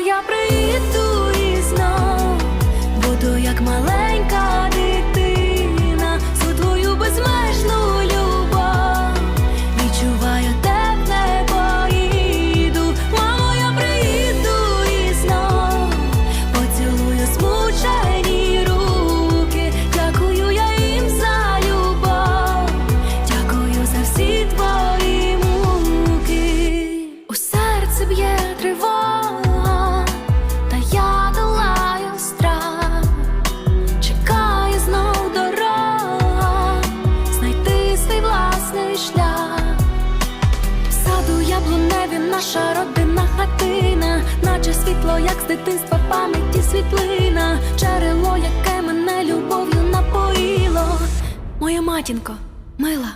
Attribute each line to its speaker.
Speaker 1: я приїду і знов буду як маленька дитина, всю твою безмежну любов. Відчуваю тепле поїду, мамо, я приїду і знов поцілую змучені руки. Дякую я їм за любов, дякую за всі твої муки. У серці б'є тривога, шлях. В саду яблуневі наша родинна хатина, наче світло, як з дитинства пам'яті світлина, джерело, яке мене любов'ю напоїло. Моя матінко, мила,